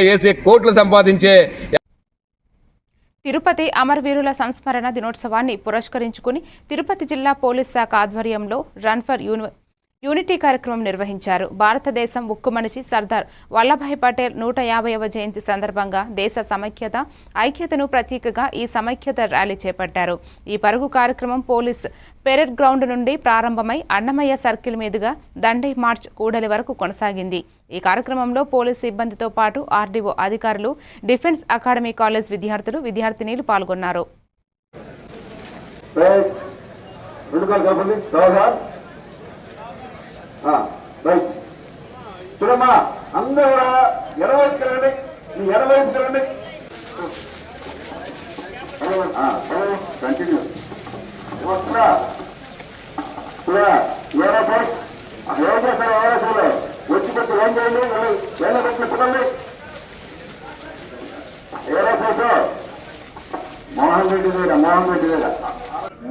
వేసి కోట్లు సంపాదించే తిరుపతి అమరవీరుల సంస్మరణ దినోత్సవాన్ని పురస్కరించుకుని తిరుపతి జిల్లా పోలీస్ శాఖ ఆధ్వర్యంలో రన్ ఫర్ యూనివర్ యూనిటీ కార్యక్రమం నిర్వహించారు. భారతదేశం ఉక్కు మనిషి సర్దార్ వల్లభాయ్ పటేల్ నూట యాభైవ జయంతి సందర్భంగా దేశ సమైక్యత ఐక్యతను ప్రతీకగా ఈ సమైక్యత ర్యాలీ చేపట్టారు. ఈ పరుగు కార్యక్రమం పోలీస్ పెరెడ్ గ్రౌండ్ నుండి ప్రారంభమై అన్నమయ్య సర్కిల్ మీదుగా దండే మార్చ్ కూడలి వరకు కొనసాగింది. ఈ కార్యక్రమంలో పోలీస్ సిబ్బందితో పాటు ఆర్డీఓ అధికారులు డిఫెన్స్ అకాడమీ కాలేజ్ విద్యార్థులు విద్యార్థినీలు పాల్గొన్నారు. రైట్. చూడమ్మా అందరూ కూడా ఎడవ తిరగండి నీ ఎడవైపు తిరగండి కంటిన్యూ వస్తున్నా చూడా ఏడో ఫోర్స్ ఏడో వచ్చి పెట్టి ఏం చేయండి? ఏళ్ళ పెట్టిన చూడండి ఏడో మోహన్ రెడ్డి దగ్గర మోహన్ రెడ్డి దగ్గర.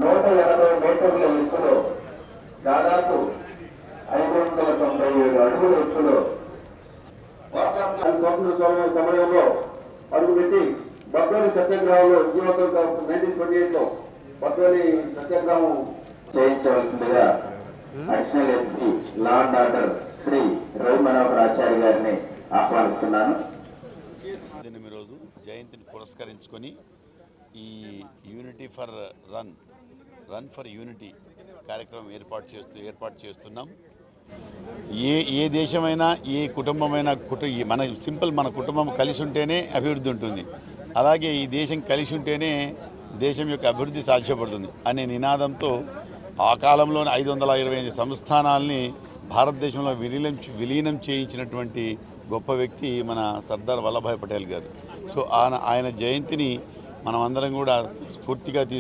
నూట ఎనభై మీటర్ల ఎత్తులో దాదాపు ఐదు వందల తొంభై ఏడు అడుగుల సమయంలో అడుగుపెట్టి బద్దోని సత్యాగ్రహంలో ఉద్యోగం నైన్టీన్ ట్వంటీ ఎయిట్లో బద్దోని సత్యాగ్రహం చేయించవలసిందిగా additional SP law and order Shri Ravi Manohar Acharya గారిని ఆహ్వానిస్తున్నాను. ఎనిమిది రోజు జయంతిని పురస్కరించుకొని ఈ unity for run run for unity కార్యక్రమం ఏర్పాటు చేస్తూ ఏర్పాటు చేస్తున్నాం. ఏ ఏ దేశమైనా ఏ కుటుంబమైనా కుటు మన సింపుల్ మన కుటుంబం కలిసి ఉంటేనే అభివృద్ధి ఉంటుంది. అలాగే ఈ దేశం కలిసి ఉంటేనే దేశం యొక్క అభివృద్ధి సాధ్యపడుతుంది అనే నినాదంతో ఆ కాలంలోని ఐదు వందల ఇరవై ఐదు సంస్థానాల్ని భారతదేశంలో విలీనం విలీనం చేయించినటువంటి గొప్ప వ్యక్తి మన సర్దార్ వల్లభాయ్ పటేల్ గారు. సో ఆయన ఆయన జయంతిని మనమందరం కూడా స్ఫూర్తిగా తీసుకు